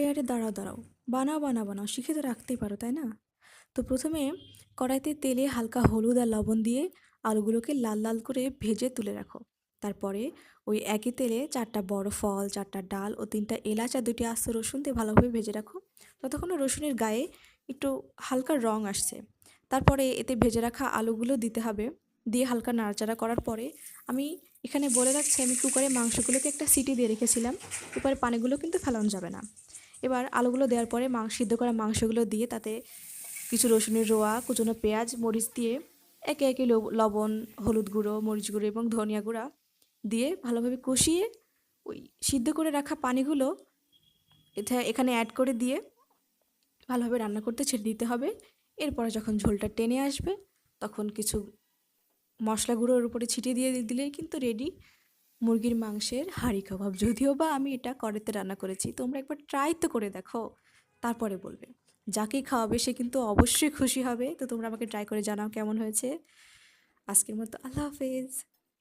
আরে আরে দাঁড়াও দাঁড়াও। বানাও বানাও বানাও। শিখে তো রাখতেই পারো, তাই না? তো প্রথমে কড়াইতে তেলে হালকা হলুদ আর লবণ দিয়ে আলুগুলোকে লাল লাল করে ভেজে তুলে রাখো। তারপরে ওই একই তেলে চারটা বড় ফল, চারটা ডাল ও তিনটা এলাচ আর দুটি আস্ত রসুন দিয়ে ভালোভাবে ভেজে রাখো। ততক্ষণ রসুনের গায়ে একটু হালকা রং আসছে। তারপরে এতে ভেজে রাখা আলুগুলো দিতে হবে। দিয়ে হালকা নাড়াচাড়া করার পরে আমি এখানে বলে রাখছি, আমি কুকারে মাংসগুলোকে একটা সিটি দিয়ে রেখেছিলাম। এবারে পানিগুলো কিন্তু ফেলানো যাবে না। এবার আলুগুলো দেওয়ার পরে মাংস সিদ্ধ করা মাংসগুলো দিয়ে তাতে কিছু রসুনের রোয়া, কুচনো পেঁয়াজ, মরিচ দিয়ে একে একে লব- লবণ, হলুদ গুঁড়ো, মরিচ গুঁড়ো এবং ধনিয়া গুঁড়া দিয়ে ভালোভাবে কষিয়ে ওই সিদ্ধ করে রাখা পানিগুলো এটা এখানে অ্যাড করে দিয়ে ভালোভাবে রান্না করতে ছেড়ে দিতে হবে। এরপরে যখন ঝোলটা টেনে আসবে, তখন কিছু মশলা গুঁড়ো ওর উপরে ছিটিয়ে দিয়ে দিলেই কিন্তু রেডি মুরগির মাংসের হাঁড়ি কাবাব। যদিও বা আমি এটা করেতে রান্না করেছি, তোমরা একবার ট্রাই তো করে দেখো, তারপরে বলবে। যাকে খাওয়াবে সে কিন্তু অবশ্যই খুশি হবে। তো তোমরা আমাকে ট্রাই করে জানাও কেমন হয়েছে। আজকের মতো আল্লাহ হাফেজ।